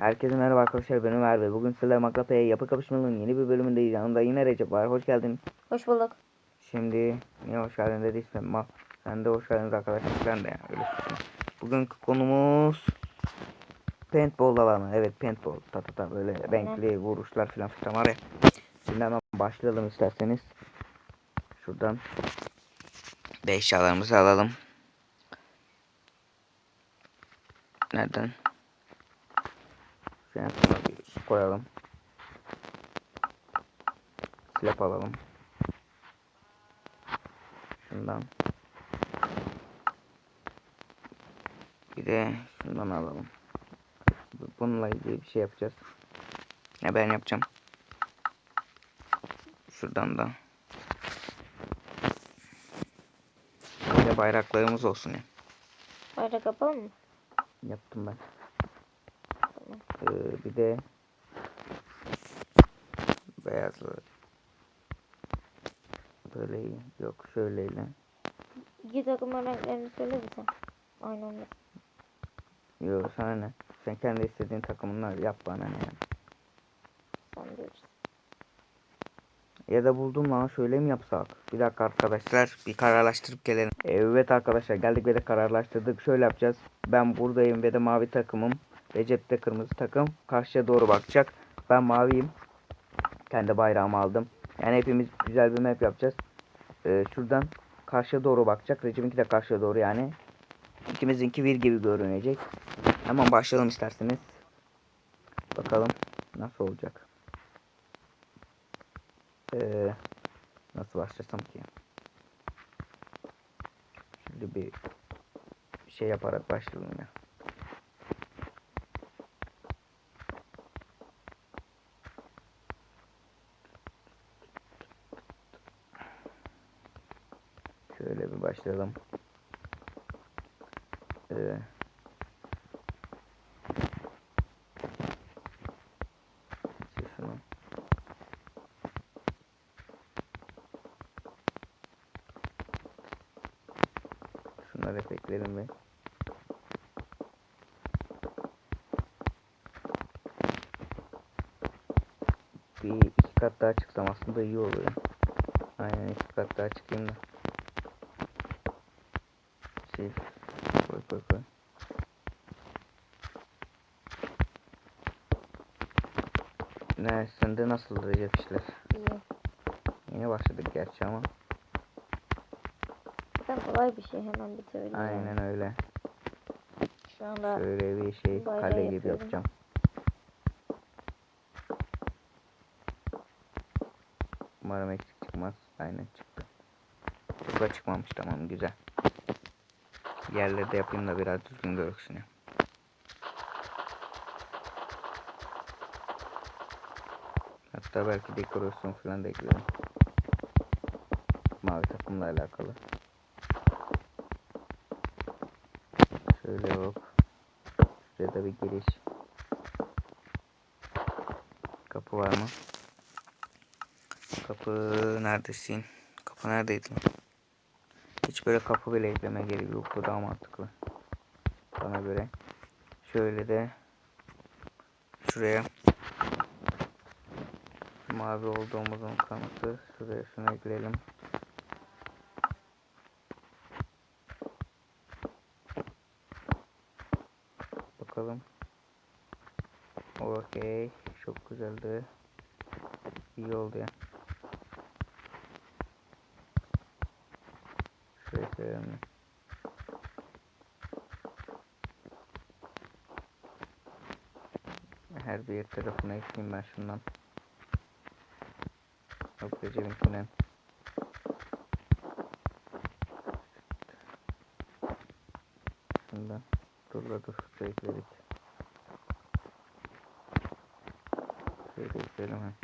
Herkese merhaba arkadaşlar ben Ömer ve bugün sizlerle Maklapa'ya yapı kapışmalarının yeni bir bölümündeyiz. Yanımda yine Recep var. Hoş geldin. Hoş bulduk. Şimdi niye hoş geldin dediysen mal. Sen de hoş geldiniz arkadaşlar. Sen de yani öyle. Bugünkü konumuz paintball alanı. Evet paintball. Ta ta ta böyle renkli vuruşlar filan filan var ya. Şimdi hemen başlayalım isterseniz. Şuradan eşyalarımızı alalım. Nereden? Şuna bir koyalım. Slap alalım. Şundan. Bir de şundan alalım. Bu- Bununla ilgili bir şey yapacağız. Ne ben yapacağım. Şuradan da. Böyle bayraklarımız olsun ya. Bayrak yapalım mı? Yaptım ben. Ee, bir de beyazlı. Böyle yok şöyleyle İki takımın renklerini söyle bize. Aynı olmaz. yok sana ne? Sen kendi istediğin takımını yap bana ne yani. Sen bilirsin. ya da buldum lan şöyle mi yapsak? Bir dakika arkadaşlar bir kararlaştırıp gelelim. Evet arkadaşlar geldik ve de kararlaştırdık. Şöyle yapacağız. Ben buradayım ve de mavi takımım Recep de kırmızı takım karşıya doğru bakacak. Ben maviyim. Kendi bayrağımı aldım. Yani hepimiz güzel bir map yapacağız. Ee, şuradan karşıya doğru bakacak. Recep'inki de karşıya doğru yani. İkimizinki bir gibi görünecek. Hemen başlayalım isterseniz. Bakalım nasıl olacak. Ee, nasıl başlasam ki? Şimdi bir şey yaparak başlayalım ya Şöyle bir başlayalım. Ee, şunu. Şunları efektlerim bir iki kat daha çıksam aslında iyi olur. Aynen iki kat daha çıkayım da. Şey koy koy koy. Ne sende nasıl Recep işler? İyi. Yeni başladık gerçi ama. Zaten kolay bir şey hemen bitirelim. yani. Aynen öyle. Şu anda Şöyle bir şey kale gibi yapacağım. Umarım eksik çıkmaz. Aynen çıktı. Çok da çıkmamış tamam güzel. Yerleri de yapayım da biraz düzgün görüksün ya. Hatta belki dekorasyon falan da eklerim. Mavi takımla alakalı. Şöyle hop. Şuraya da bir giriş. Kapı var mı? Kapı neredesin? Kapı neredeydi lan? Böyle kapı bile ekleme gerek yok. Bu daha mantıklı. Bana göre. Şöyle de şuraya mavi olduğumuzun kanıtı. Şuraya şunu ekleyelim. Bakalım. Okey. Çok güzeldi. İyi oldu ya. Şuraya koyalım. Her bir tarafına ekleyeyim ben şundan. Yok Recep'inkinden. Şundan. Dur la dur. Şuraya ekledik. Şöyle ekleyelim.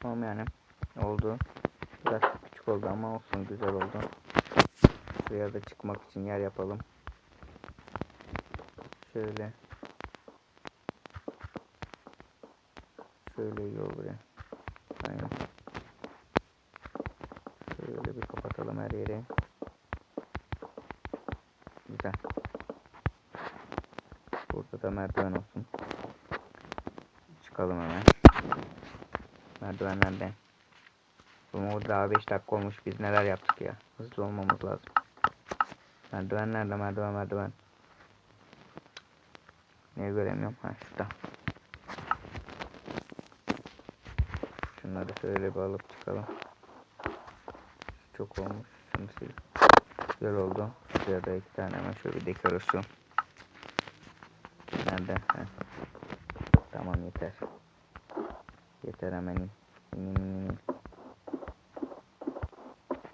Tamam yani. Oldu. Biraz küçük oldu ama olsun güzel oldu. Şuraya da çıkmak için yer yapalım. Şöyle. Şöyle iyi olur ya. Aynen. Şöyle bir kapatalım her yeri. Güzel. Burada da merdiven olsun. Bakalım hemen. Merdivenlerden. Bu daha 5 dakika olmuş. Biz neler yaptık ya. Hızlı olmamız lazım. Merdiven nerede? Merdiven merdiven. Niye göremiyorum? Ha şurada. Şunları şöyle bir alıp çıkalım. Çok olmuş. Şunu sil. Güzel oldu. Şuraya da iki tane hemen şöyle bir dekorasyon. Nerede? Heh. Tamam yeter. Yeter hemen in. İn, in, in, in.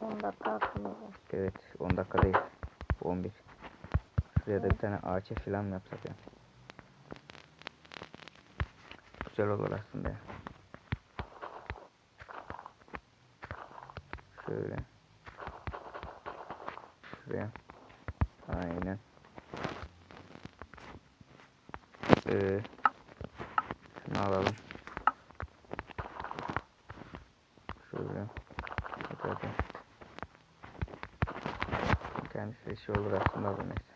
10 dakika aklımda. Evet 10 dakika değil. 11. Şuraya da bir tane ağaç falan mı yapsak ya? Güzel olur aslında Şöyle. Şuraya. Aynen. Ee, şunu alalım. Şöyle. Hadi. Kendisi şey olur aslında bu neyse.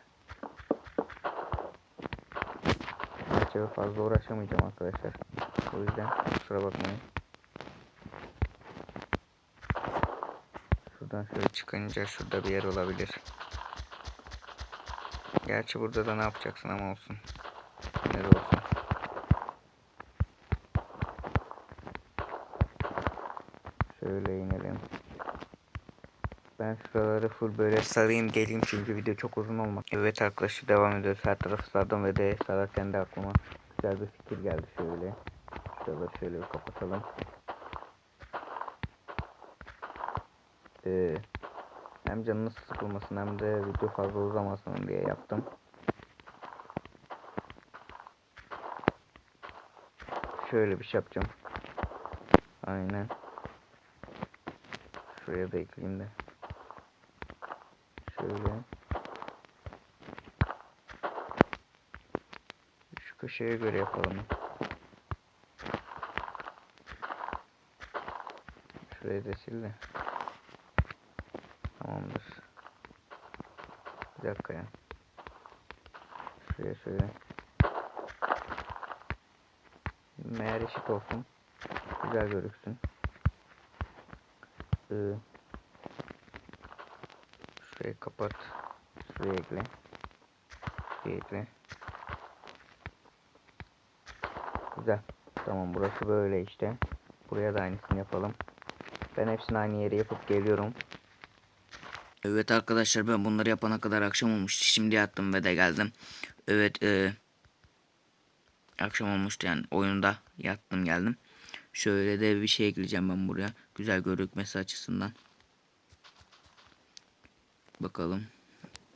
Gerçi fazla uğraşamayacağım arkadaşlar. O yüzden kusura bakmayın. Şöyle çıkınca şurada bir yer olabilir. Gerçi burada da ne yapacaksın ama olsun. Ne de olsun. Şöyle inelim. Ben şuraları full böyle sarayım geleyim çünkü video çok uzun olmak. Evet arkadaşlar devam ediyoruz. Her tarafı sardım ve de sararken de aklıma güzel bir fikir geldi şöyle. Şuraları şöyle bir kapatalım. Ee, hem canınız sıkılmasın hem de video fazla uzamasın diye yaptım. Şöyle bir şey yapacağım. Aynen. Şuraya da ekleyeyim de. Şöyle. Şu köşeye göre yapalım. Şurayı da sil de. Tamamdır. Bir dakika ya. Şuraya şöyle. Meğer eşit olsun. Güzel görüksün. Ee, Şurayı kapat. Şuraya ekle. Şuraya ekle. Güzel. Tamam burası böyle işte. Buraya da aynısını yapalım. Ben hepsini aynı yere yapıp geliyorum. Evet arkadaşlar ben bunları yapana kadar akşam olmuştu. Şimdi yattım ve de geldim. Evet e, akşam olmuştu yani oyunda yattım geldim. Şöyle de bir şey ekleyeceğim ben buraya. Güzel görükmesi açısından. Bakalım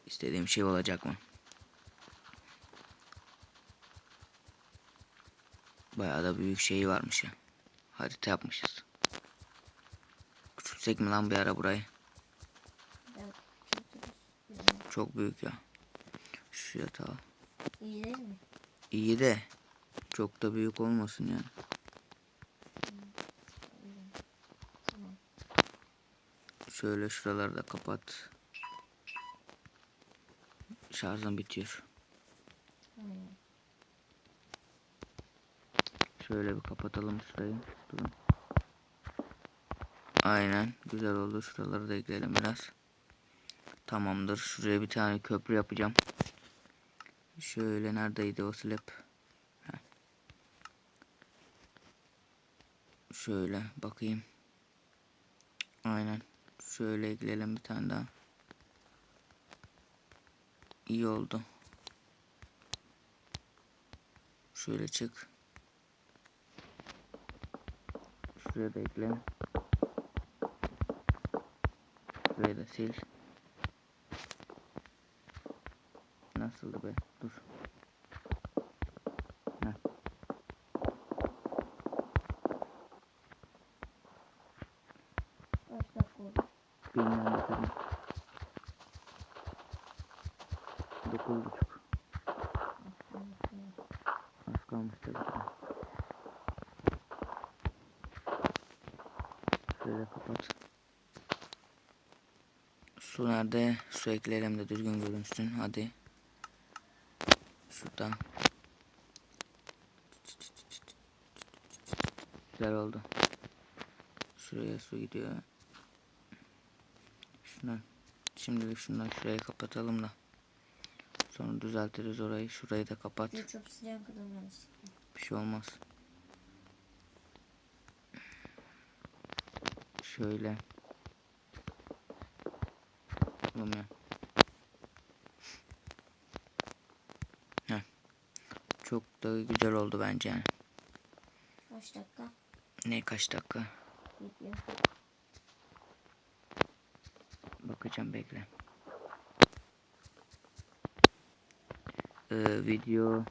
istediğim şey olacak mı? Bayağı da büyük şey varmış ya. Harita yapmışız. Küçültsek mi lan bir ara burayı? Çok büyük ya. Şu yatağı. İyi değil mi? İyi de çok da büyük olmasın yani. Şöyle şuraları da kapat. Şarjım bitiyor. Şöyle bir kapatalım şurayı. Durun. Aynen. Güzel oldu. Şuraları da ekleyelim biraz. Tamamdır. Şuraya bir tane köprü yapacağım. Şöyle neredeydi o slab? Şöyle bakayım. Aynen. Şöyle ekleyelim bir tane daha. İyi oldu. Şöyle çık. Şuraya da ekle. Şurayı da sil. Nasıldı be? Dur. Heh. Kaç dakika oldu? Bilmiyorum bakalım. Dokuz buçuk. Az kalmış tabii. ki. Şöyle kapat. Su nerede? Su ekleyelim de düzgün görünsün. Hadi. Şuradan. güzel oldu. Şuraya su gidiyor. Şundan. Şimdilik şundan şurayı kapatalım da. Sonra düzeltiriz orayı. Şurayı da kapat. Dur çok sıcak yanlış. Bir şey olmaz. Şöyle. Olmuyor. Heh. Çok da güzel oldu bence yani. Kaç dakika? Ne kaç dakika? Video. Bakacağım bekle. Ee, video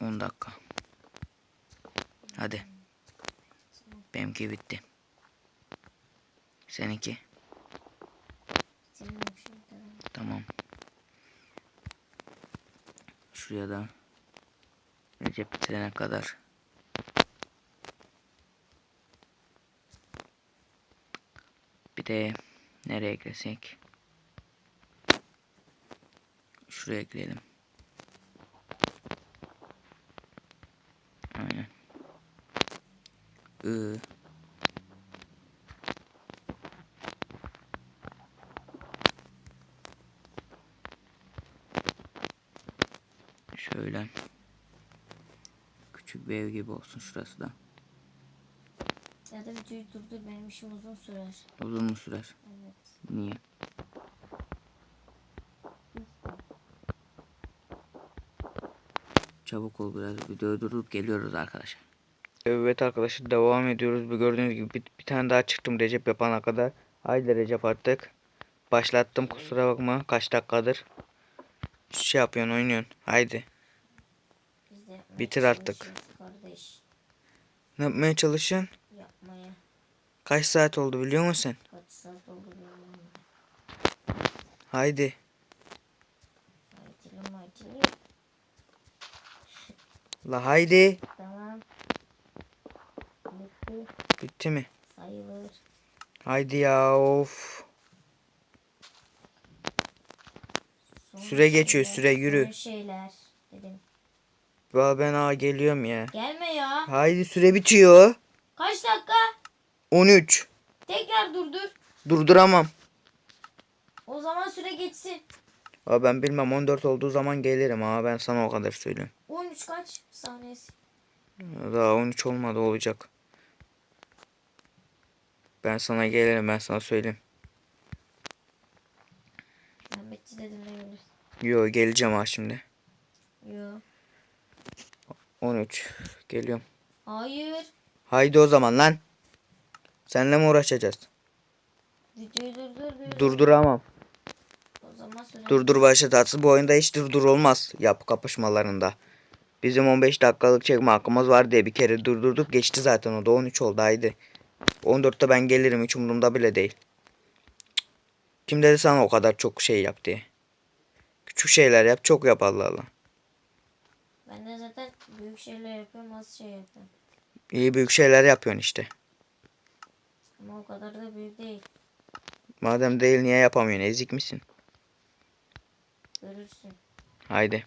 10 dakika. Hadi. Benimki bitti. Seninki? Şimdi tamam. Tamam. Şuraya da Recep bitirene kadar. Bir de nereye eklesek? Şuraya ekleyelim. Aynen. I. Şöyle. Küçük bir ev gibi olsun şurası da. Ya da videoyu durdur benim işim uzun sürer. Uzun mu sürer? Evet. Niye? Çabuk ol biraz videoyu durup geliyoruz arkadaşlar. Evet arkadaşlar devam ediyoruz. Bu gördüğünüz gibi bir, bir tane daha çıktım Recep yapana kadar. Haydi Recep artık. Başlattım kusura bakma kaç dakikadır. Şey yapıyorsun oynuyorsun. Haydi. Biz de yapmaya Bitir artık. Ne yapmaya çalışıyorsun? Yapmaya. Kaç saat oldu biliyor musun? Kaç saat oldu bilmiyorum. Haydi. Acılı macılı. La haydi. Tamam. Bitti. Bitti mi? Sayılır. Haydi ya of. Son Süre geçiyor, şeyler, süre, yürü. Son şeyler dedim. Ya ben aa geliyorum ya. Gelme Haydi süre bitiyor. Kaç dakika? 13. Tekrar durdur. Durduramam. O zaman süre geçsin. Aa ben bilmem 14 olduğu zaman gelirim ha ben sana o kadar söyleyeyim. 13 kaç saniyesi? Daha 13 olmadı olacak. Ben sana gelirim ben sana söyleyeyim. Ben bitti dedim ne. Yo geleceğim ha şimdi. Yo. 13. Geliyorum. Hayır. Haydi o zaman lan. Seninle mi uğraşacağız? Videoyu durdur diyorum. Durduramam. O zaman süre. Durdur başlatırsın. Bu oyunda hiç durdur olmaz. Yap kapışmalarında. Bizim 15 dakikalık çekme hakkımız var diye bir kere durdurduk. Geçti zaten o da 13 oldu haydi. 14'te ben gelirim hiç umurumda bile değil. Kim dedi sana o kadar çok şey yap diye. Küçük şeyler yap çok yap Allah Allah. Ben de zaten büyük şeyler yapıyorum az şey yapıyorum. İyi büyük şeyler yapıyorsun işte. Ama o kadar da büyük değil. Madem değil niye yapamıyorsun ezik misin? Görürsün. Haydi.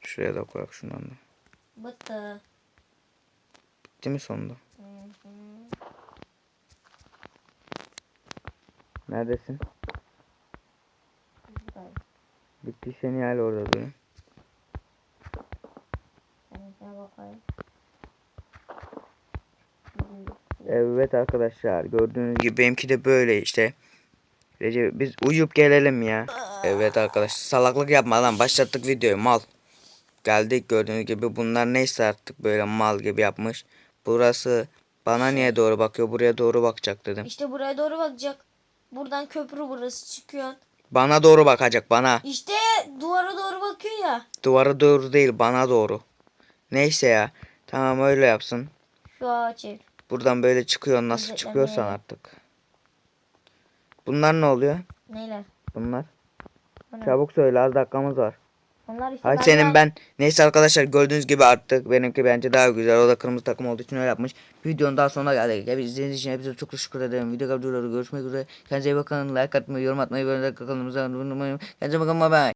Şuraya da koyak şundan da. Bıttı. Bitti mi sonunda? Hı hı. Neredesin? Bittiyse niye hala orada duruyorsun? Ben de bakayım. Evet arkadaşlar gördüğünüz gibi benimki de böyle işte. Recep biz uyup gelelim ya. Evet arkadaşlar salaklık yapma lan başlattık videoyu mal. Geldik gördüğünüz gibi bunlar neyse artık böyle mal gibi yapmış. Burası bana niye doğru bakıyor buraya doğru bakacak dedim. İşte buraya doğru bakacak. Buradan köprü burası çıkıyor. Bana doğru bakacak bana. İşte duvara doğru bakıyor ya. Duvara doğru değil bana doğru. Neyse ya. Tamam öyle yapsın. Şu ağaç ev. Buradan böyle çıkıyor nasıl Özetlemeye çıkıyorsan artık. Bunlar ne oluyor? Neyler? Bunlar. Bu ne? Çabuk söyle az dakikamız var. Onlar işte Hay senin ben. Neyse arkadaşlar gördüğünüz gibi arttık. Benimki bence daha güzel. O da kırmızı takım olduğu için öyle yapmış. Videonun daha sonuna geldik. Hepiniz izlediğiniz için hepinize çok teşekkür ederim. Video videoları görüşmek üzere. Kendinize iyi bakın. Like atmayı, yorum atmayı, böyle kanalımıza abone olmayı. Kendinize bakın. Bye bye.